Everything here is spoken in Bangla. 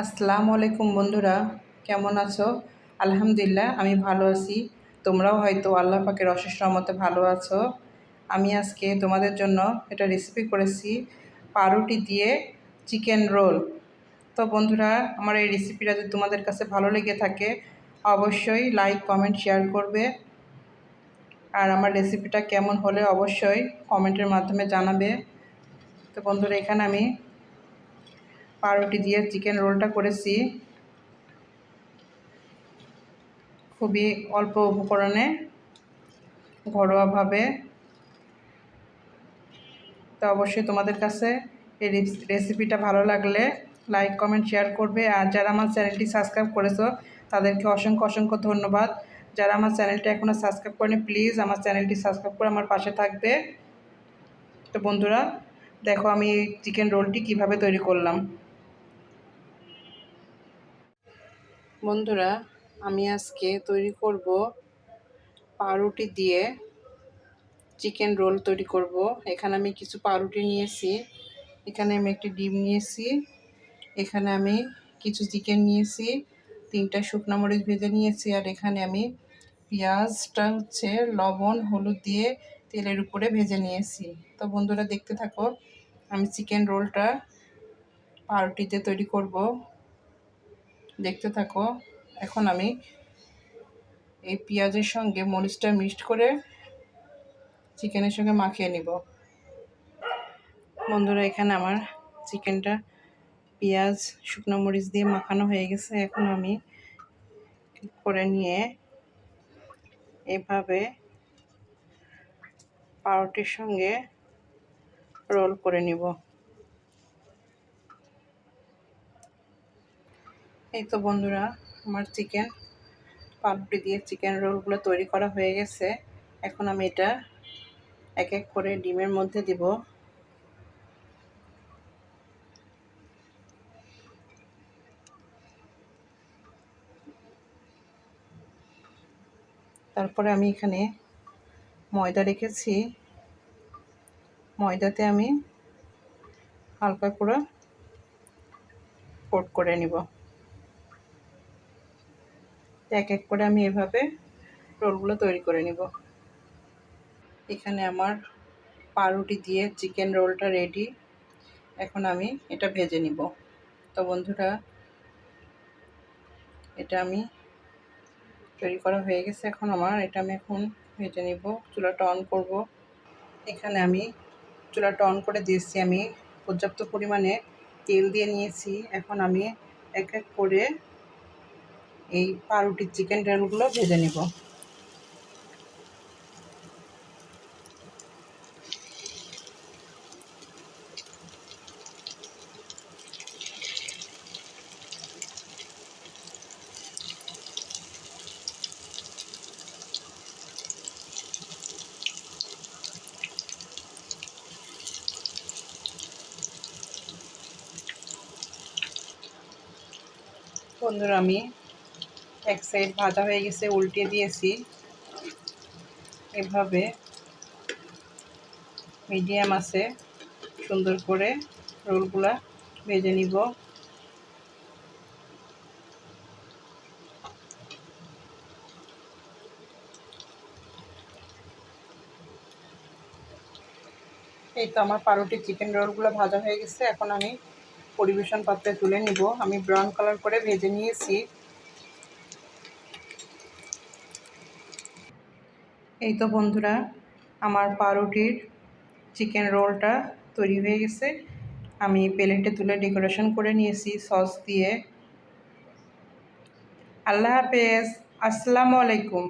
আসসালামু আলাইকুম বন্ধুরা, কেমন আছো? আলহামদুলিল্লাহ, আমি ভালো আছি। তোমরাও হয়তো আল্লাহ পাকের অশেষ রহমতে ভালো আছো। আমি আজকে তোমাদের জন্য এটা রেসিপি করেছি, পাউরুটি দিয়ে চিকেন রোল তো বন্ধুরা, আমার এই রেসিপিটা যদি তোমাদের কাছে ভালো লেগে থাকে, অবশ্যই লাইক কমেন্ট শেয়ার করবে। আর আমার রেসিপিটা কেমন হলে অবশ্যই কমেন্টের মাধ্যমে জানাবে। তো বন্ধুরা, এখানে আমি পাউরুটি দিয়ে চিকেন রোলটা করেছি। খুবই অল্প উপকরণে, ঘরোয়াভাবে। তো অবশ্যই তোমাদের কাছে এই রেসিপিটা ভালো লাগলে লাইক কমেন্ট শেয়ার করবে। আর যারা আমার চ্যানেলটি সাবস্ক্রাইব করেছ, তাদেরকে অসংখ্য অসংখ্য ধন্যবাদ। যারা আমার চ্যানেলটা এখনও সাবস্ক্রাইব করেনি প্লিজ আমার চ্যানেলটি সাবস্ক্রাইব করে আমার পাশে থাকবে। তো বন্ধুরা, দেখো আমি চিকেন রোলটি কীভাবে তৈরি করলাম। বন্ধুরা, আমি আজকে তৈরি করব পাউরুটি দিয়ে চিকেন রোল তৈরি করব। এখানে আমি কিছু পাউরুটি নিয়েছি, এখানে আমি একটি ডিম নিয়েছি, এখানে আমি কিছু চিকেন নিয়েছি, তিনটা শুকনো মরিচ ভেজে নিয়েছি, আর এখানে আমি পেঁয়াজটা হচ্ছে লবণ, হলুদ দিয়ে তেলের উপরে ভেজে নিয়েছি। তো বন্ধুরা, দেখতে থাকো, আমি চিকেন রোলটা পাউরুটিতে তৈরি করব। দেখতে থাকো। এখন আমি এই পেঁয়াজের সঙ্গে মরিচটা মিক্সড করে চিকেনের সঙ্গে মাখিয়ে নিব। বন্ধুরা, এখানে আমার চিকেনটা পেঁয়াজ, শুকনো মরিচ দিয়ে মাখানো হয়ে গেছে। এখন আমি করে নিয়ে এভাবে পাউরুটির সঙ্গে রোল করে নিব। এই তো বন্ধুরা, আমার চিকেন পাউরুটি দিয়ে চিকেন রোলগুলো তৈরি করা হয়ে গেছে। এখন আমি এটা এক এক করে ডিমের মধ্যে দিব। তারপরে আমি এখানে ময়দা রেখেছি। ময়দাতে আমি হালকা করে কোট করে নিব। এক এক করে আমি এভাবে রোলগুলো তৈরি করে নিব। এখানে আমার পাউরুটি দিয়ে চিকেন রোলটা রেডি। এখন আমি এটা ভেজে নিব। তো বন্ধুরা, এটা আমি তৈরি করা হয়ে গেছে এখন আমার। এটা আমি এখন ভেজে নিব। চুলাটা অন করব। এখানে আমি চুলাটা অন করে দিয়েছি। আমি পর্যাপ্ত পরিমাণে তেল দিয়ে নিয়েছি। এখন আমি এক এক করে এই পাউরুটির চিকেন রোলগুলো ভেজে নেব। বন্ধুরা আমি এক সাইড ভাজা হয়ে গেছে, উল্টে দিয়েছি। এভাবে মিডিয়াম আছে, সুন্দর করে রোলগুলা ভেজে নিব। এই তো আমার পাউরুটি চিকেন রোলগুলো ভাজা হয়ে গেছে, এখন আমি পরিবেশন পাত্রে তুলে নিব। আমি ব্রাউন কালার করে ভেজে নিয়েছি। এই তো বন্ধুরা, আমার পাউরুটির চিকেন রোলটা তৈরি হয়ে গেছে। আমি প্লেটে তুলে ডেকোরেশন করে নিয়েছি সস দিয়ে। আল্লাহ হাফেজ, আসসালামু আলাইকুম।